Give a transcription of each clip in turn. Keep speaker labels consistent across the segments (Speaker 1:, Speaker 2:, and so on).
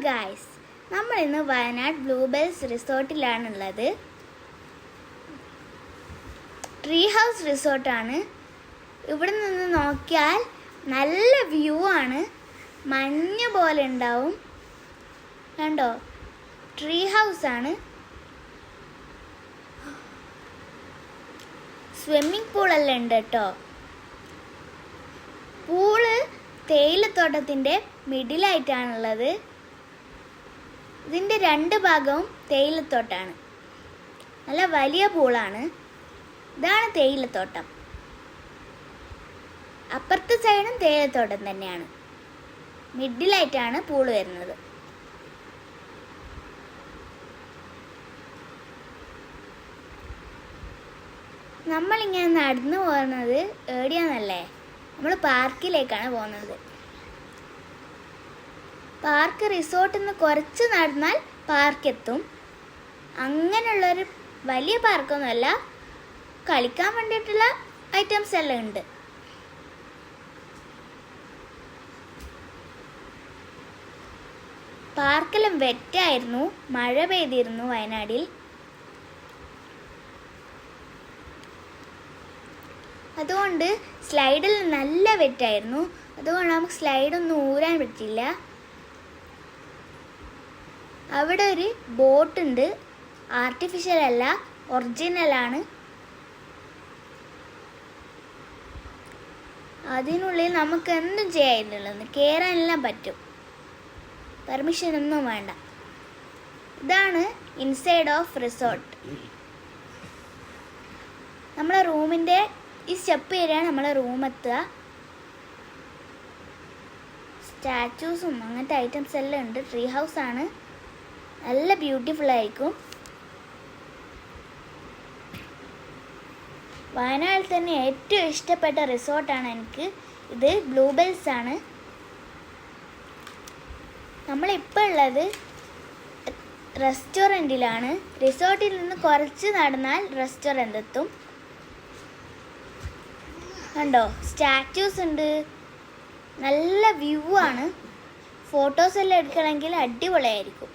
Speaker 1: Guys നമ്മൾ ഇന്ന് Wayanad Bluebells റിസോർട്ടിലാണുള്ളത് ട്രീ ഹൗസ് റിസോർട്ടാണ് ഇവിടെ നിന്ന് നോക്കിയാൽ നല്ല വ്യൂ ആണ് മഞ്ഞ് പോലെ ഉണ്ടാവും. കണ്ടോ? ട്രീ ഹൗസ് ആണ് സ്വിമ്മിംഗ് പൂളെല്ലാം ഉണ്ട് കേട്ടോ. പൂൾ തേയിലത്തോട്ടത്തിന്റെ മിഡിലായിട്ടാണുള്ളത് ഇതിന്റെ രണ്ട് ഭാഗവും തേയിലത്തോട്ടാണ്. നല്ല വലിയ പൂളാണ്. ഇതാണ് തേയിലത്തോട്ടം. അപ്പുറത്തെ സൈഡും തേയിലത്തോട്ടം തന്നെയാണ്. മിഡിലായിട്ടാണ് പൂൾ വരുന്നത്. നമ്മളിങ്ങനെ നടന്നു പോകുന്നത് എവിടെയാന്നല്ലേ? നമ്മൾ പാർക്കിലേക്കാണ് പോകുന്നത്. പാർക്ക് റിസോർട്ടിൽ നിന്ന് കുറച്ച് നടന്നാൽ പാർക്ക് എത്തും. അങ്ങനെയുള്ളൊരു വലിയ പാർക്കൊന്നുമല്ല കളിക്കാൻ വേണ്ടിയിട്ടുള്ള ഐറ്റംസ് എല്ലാം ഉണ്ട്. പാർക്കെല്ലാം വെറ്റായിരുന്നു. മഴ പെയ്തിരുന്നു വയനാടിൽ. അതുകൊണ്ട് സ്ലൈഡിൽ നല്ല വെറ്റായിരുന്നു. അതുകൊണ്ട് നമുക്ക് സ്ലൈഡൊന്നും ഊരാൻ പറ്റില്ല അവിടെ ഒരു ബോട്ട് ഉണ്ട് ആർട്ടിഫിഷ്യൽ അല്ല ഒറിജിനൽ ആണ്. അതിനുള്ളിൽ നമുക്ക് എന്തും ചെയ്യാനുള്ളത് കയറാനെല്ലാം പറ്റും. പെർമിഷൻ ഒന്നും വേണ്ട. ഇതാണ് ഇൻസൈഡ് ഓഫ് റിസോർട്ട് നമ്മളെ റൂമിന്റെ ഈ സ്റ്റെപ്പ് കയറിയാണ് നമ്മളെ റൂം എത്തുക. സ്റ്റാച്യൂസും അങ്ങനത്തെ ഐറ്റംസ് എല്ലാം ഉണ്ട്. ട്രീ ഹൗസ് ആണ്. നല്ല ബ്യൂട്ടിഫുൾ ആയിരിക്കും. വയനാട്ടിൽ തന്നെ ഏറ്റവും ഇഷ്ടപ്പെട്ട റിസോർട്ടാണ് എനിക്ക് ഇത് ബ്ലൂബെൽസ് ആണ്. നമ്മളിപ്പോൾ ഉള്ളത് റെസ്റ്റോറന്റിലാണ് റിസോർട്ടിൽ നിന്ന് കുറച്ച് നടന്നാൽ റെസ്റ്റോറന്റ് എത്തും. കണ്ടോ? സ്റ്റാച്യൂസ് ഉണ്ട്. നല്ല വ്യൂ ആണ്. ഫോട്ടോസ് എല്ലാം എടുക്കണമെങ്കിൽ അടിപൊളിയായിരിക്കും.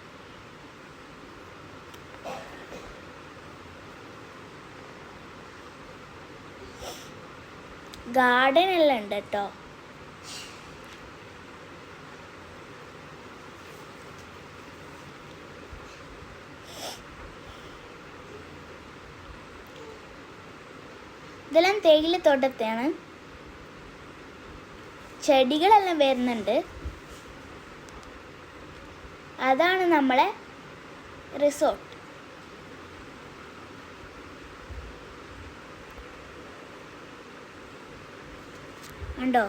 Speaker 1: ഗാർഡൻ എല്ലാം ഉണ്ട് കേട്ടോ. ഇതെല്ലാം തേയില തോട്ടത്തെയാണ്. ചെടികളെല്ലാം വരുന്നുണ്ട്. അതാണ് നമ്മളെ റിസോർട്ട് ഉണ്ടോ?